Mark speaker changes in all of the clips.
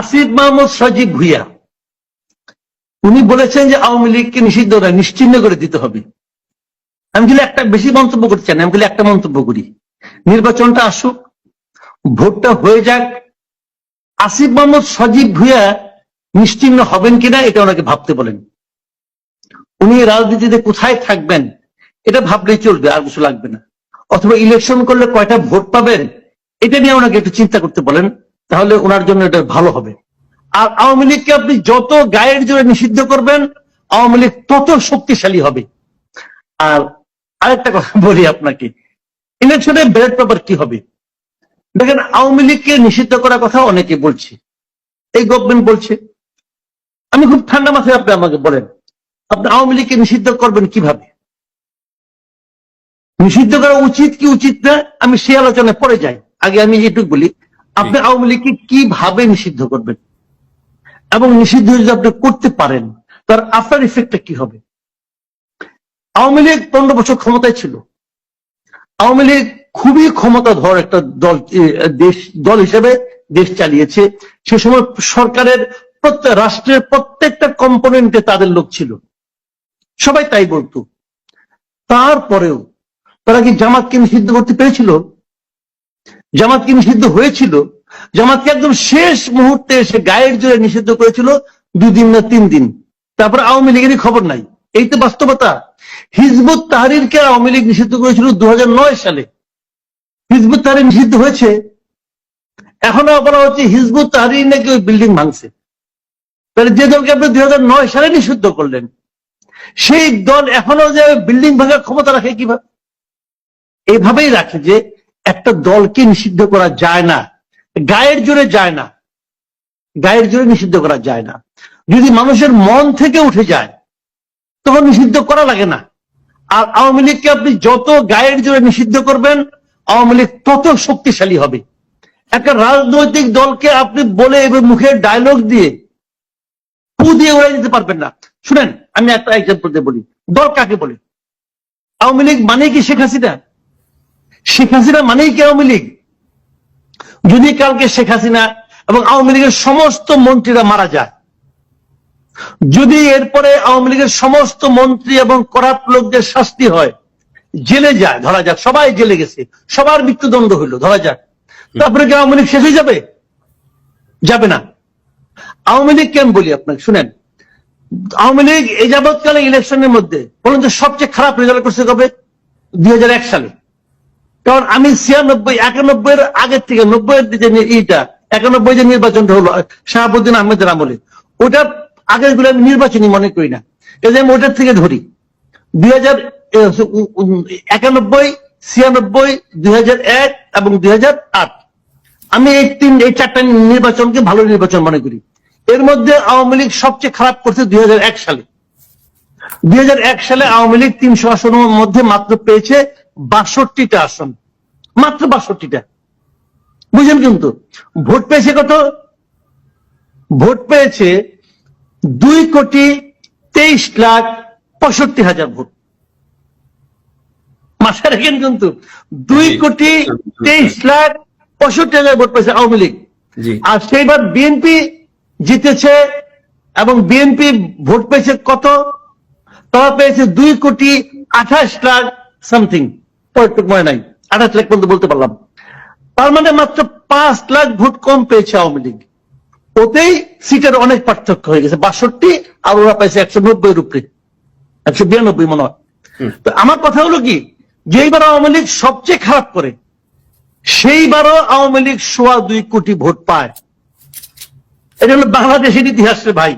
Speaker 1: আসিফ মাহমুদ সজীব ভুইয়া। উনি বলেছেন যে আওয়ামী লীগকে নিষিদ্ধ নয় নিশ্চিহ্ন করে দিতে হবে। আমি খালি একটা বেশি মন্তব্য করতে চাই না, আমি খালি একটা মন্তব্য করি। নির্বাচনটা আসুক, ভোটটা হয়ে যাক। আসিফ মাহমুদ সজীব ভুইয়া নিশ্চিহ্ন হবেন কিনা, এটা ওনাকে ভাবতে বলেন। উনি রাজনীতিতে কোথায় থাকবেন, এটা ভাবলেই চলবে, আর কিছু লাগবে না। অথবা ইলেকশন করলে কয়টা ভোট পাবেন, এটা নিয়ে ওনাকে একটু চিন্তা করতে বলেন। তাহলে ওনার জন্য এটা ভালো হবে। আর আওয়ামী লীগকে আপনি যত গায়ের জোরে নিষিদ্ধ করবেন, আওয়ামী লীগ তত শক্তিশালী হবে। আর আরেকটা কথা বলি আপনাকে। ইলেকশনে ব্যালট পেপার কি হবে? দেখেন, আওয়ামী লীগকে নিষিদ্ধ করার কথা অনেকে বলছে। এই গভর্নমেন্ট বলছে। আমি খুব ঠান্ডা মাথায় আপনি আমাকে বলেন, আপনি আওয়ামী লীগকে নিষিদ্ধ করবেন কীভাবে? নিষিদ্ধ করা উচিত কি উচিত না, আমি সেই আলোচনায় পরে যাই। আগে আমি এটুকু বলি আপনি আওয়ামী লীগকে কীভাবে নিষিদ্ধ করবেন? এবং নিষিদ্ধ যদি আপনি করতে পারেন, তার আফটার ইফেক্টটা কি হবে? আওয়ামী লীগ পনেরো বছর ক্ষমতায় ছিল। আওয়ামী লীগ খুবই ক্ষমতাধর একটা দল দেশ, দল হিসেবে দেশ চালিয়েছে। সে সময় সরকারের প্রত্যেক, রাষ্ট্রের প্রত্যেকটা কম্পোনেন্টে তাদের লোক ছিল। সবাই তাই বলতো। তারপরেও তারা কি জামাতকে নিষিদ্ধ করতে পেরেছিল? জামাতকে নিষিদ্ধ হয়েছিল। জামাতকে একদম শেষ মুহূর্তে এসে গায়ের জোরে নিষিদ্ধ করেছিল দুদিন না তিন দিন। তারপর আওয়ামী লীগেরই খবর নাই। এই তো বাস্তবতা। হিজবুত তাহারিরকে আওয়ামী লীগ নিষিদ্ধ করেছিল দুহাজার নয় সালে। হিজবুত তাহারির নিষিদ্ধ হয়েছে। এখনও বলা হচ্ছে হিজবুত তাহারির নাকি ওই বিল্ডিং ভাঙছে। তাহলে যে দলকে আপনি দু হাজার নয় সালে নিষিদ্ধ করলেন, সেই দল এখনও যে বিল্ডিং ভাঙার ক্ষমতা রাখে কীভাবে? এইভাবেই রাখে যে একটা দলকে নিষিদ্ধ করা যায় না। গায়ের জোরে যায় না। গায়ের জোরে নিষিদ্ধ করা যায় না। যদি মানুষের মন থেকে উঠে যায়, তখন নিষিদ্ধ করা লাগে না। আর আওয়ামী লীগকে আপনি যত গায়ের জোরে নিষিদ্ধ করবেন, আওয়ামী লীগ তত শক্তিশালী হবে। একটা রাজনৈতিক দলকে আপনি বলে এবং মুখের ডায়লগ দিয়ে পু দিয়ে উড়াই দিতে পারবেন না। শুনেন, আমি একটা এক্সাম্পল দিয়ে বলি। দল কাকে বলে? আওয়ামী লীগ মানে কি শেখ হাসিনা? শেখ হাসিনা মানেই কি আওয়ামী লীগ? যদি কালকে শেখ হাসিনা এবং আওয়ামী লীগের সমস্ত মন্ত্রীরা মারা যায়, যদি এরপরে আওয়ামী লীগের সমস্ত মন্ত্রী এবং করাপ্ট লোকদের শাস্তি হয়, জেলে যায়, ধরা যাক, সবাই জেলে গেছে, সবার মৃত্যুদণ্ড হইল, ধরা যাক, তারপরে কি আওয়ামী লীগ শেষ হয়ে যাবে? যাবে না। আওয়ামী লীগ কেন বলি আপনাকে? শুনেন, আওয়ামী লীগ এই যাবৎকালে ইলেকশনের মধ্যে বলুন তো সবচেয়ে খারাপ রেজাল্ট করছে কবে? দুই হাজার এক সালে। কারণ আমি ছিয়ানব্বই একানব্বই আগের থেকে নব্বই এর যে এইটা একানব্বই যে নির্বাচনটা হলো, শাহাবুদ্দিন আহমেদের আমলে, ওটা আগেরগুলো আমি নির্বাচনী মনে করি না। যে আমি ওটার থেকে ধরি, দুই হাজার একানব্বই, ছিয়ানব্বই, দুই হাজার এক এবং দুই হাজার আট। আমি এই তিন, এই চারটা নির্বাচনকে ভালো নির্বাচন মনে করি। এর মধ্যে আওয়ামী লীগ সবচেয়ে খারাপ করছে দুই হাজার এক সালে। দুই হাজার এক সালে আওয়ামী লীগ তিনশো আসনের মধ্যে মাত্র পেয়েছে বাষট্টিটা আসন। মাত্র বাষট্টিটা। বুঝলেন কিন্তু? ভোট পেয়েছে কত? ভোট পেয়েছে দুই কোটি তেইশ লাখ পঁয়ষট্টি হাজার ভোট। মাথায় রাখেন কিন্তু দুই কোটি তেইশ লাখ পঁয়ষট্টি হাজার ভোট পেয়েছে আওয়ামী লীগ। আর সেইবার বিএনপি জিতেছে এবং বিএনপি ভোট পেয়েছে কত? তারা পেয়েছে দুই কোটি আঠাশ লাখ সামথিং পয়েন্টটুক মনে নাই আঠাশ লাখ পর্যন্ত বলতে পারলাম। তার মানে মাত্র পাঁচ লাখ ভোট কম পেয়েছে আওয়ামী লীগ। ওতেই সিটের অনেক পার্থক্য হয়ে গেছে বাষট্টি আর ওরা পাইছে একশো নব্বই উপরে একশো বিরানব্বই মনে হয়। তো আমার কথা হলো কি যেইবার আওয়ামী লীগ সবচেয়ে খারাপ করে সেইবারও আওয়ামী লীগ সোয়া দুই কোটি ভোট পায়। এটা হলো বাংলাদেশের ইতিহাসের ভাই।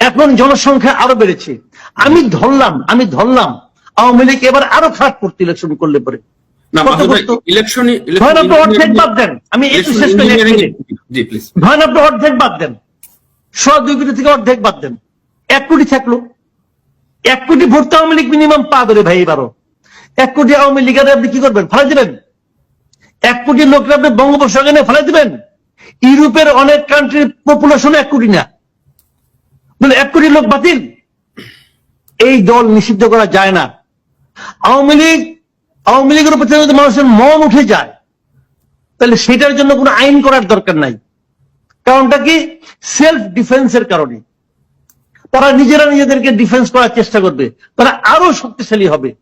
Speaker 1: এখন জনসংখ্যা আরও বেড়েছে। আমি ধরলাম আমি ধরলাম আওয়ামী লীগ এবার আরও খারাপ করতে ইলেকশন করলে পরে।
Speaker 2: না
Speaker 1: কত
Speaker 2: মাসুদ ভাই
Speaker 1: করতো? ধরেন আপনি অর্ধেক বাদ দেন। আমি একটু শেষ করে এক মিনিট।
Speaker 2: জি প্লিজ
Speaker 1: ধরেন আপনি অর্ধেক বাদ দেন। সোয়া দুই কোটি থেকে অর্ধেক বাদ দেন। এক কোটি থাকল। এক কোটি ভোট তো আওয়ামী লীগ মিনিমাম ভাই এবারও। এক কোটি আওয়ামী আপনি কি করবেন? ফেলাই দিবেন? এক কোটি লোকরা আপনি বঙ্গোপসাগরে নিয়ে ফেলাই দিবেন? ইউরোপের অনেক কান্ট্রির পপুলেশন এক কোটি না। বলে এক কোটি লোক বাতিল? এই দল নিষিদ্ধ করা যায় না। আওয়ামী লীগ, আওয়ামী লীগের উপর যদি মানুষের মন উঠে যায়, তাহলে সেটার জন্য কোনো আইন করার দরকার নাই। কারণটা কি? সেলফ ডিফেন্সের কারণে। তারা নিজেরা নিজেদেরকে ডিফেন্স করার চেষ্টা করবে। তারা আরও শক্তিশালী হবে।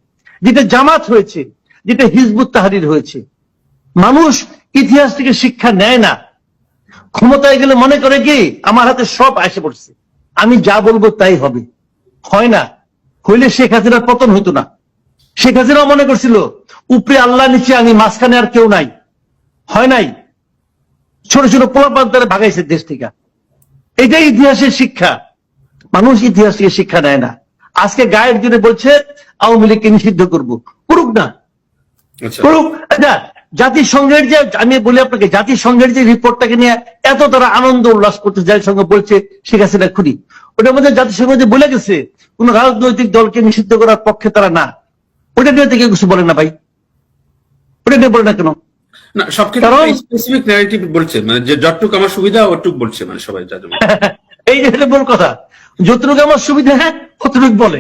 Speaker 1: যেটা জামাত হয়েছে, যেটা হিজবুত তাহারির হয়েছে। মানুষ ইতিহাস থেকে শিক্ষা নেয় না। ক্ষমতায় গেলে মনে করে কি, আমার হাতে সব এসে পড়ছে। আমি যা বলব তাই হবে। হয় না। হইলে শেখ হাসিনার পতন হতো না। শেখ হাসিনাও মনে করছিল উপরে আল্লাহ নিচে আমি মাঝখানে আর কেউ নাই। হয় নাই? ছোট ছোট পোলাপান তারা ভাগাইছে দেশ থেকে। এটাই ইতিহাসের শিক্ষা। মানুষ ইতিহাস থেকে শিক্ষা নেয় না। আজকে গায়ের জন্য বলছে আওয়ামী লীগকে নিষিদ্ধ করব। করুক না।
Speaker 2: আচ্ছা।
Speaker 1: করুক। আচ্ছা জাতিসংঘের যে আমি বলি আপনাকে জাতিসংঘের যে রিপোর্টটাকে নিয়ে এত তারা আনন্দ উল্লাস করতে জাতিসংঘ বলছে শেখ হাসিনা খুনি। ওটার মধ্যে জাতিসংঘ যে বলে গেছে কোন রাজনৈতিক দলকে নিষিদ্ধ করার পক্ষে তারা না। ওটা নিয়ে থেকে কিছু বলে না ভাই। ওটা নিয়ে বলে না কেন?
Speaker 2: না সবকিছু স্পেসিফিক ন্যারেটিভ বলছে মানে যে যতটুকু আমার সুবিধা ওটুক বলছে মানে সবাই যা
Speaker 1: এই যে বল কথা। যতটুকু আমার সুবিধা হ্যাঁ ততটুকু বলে।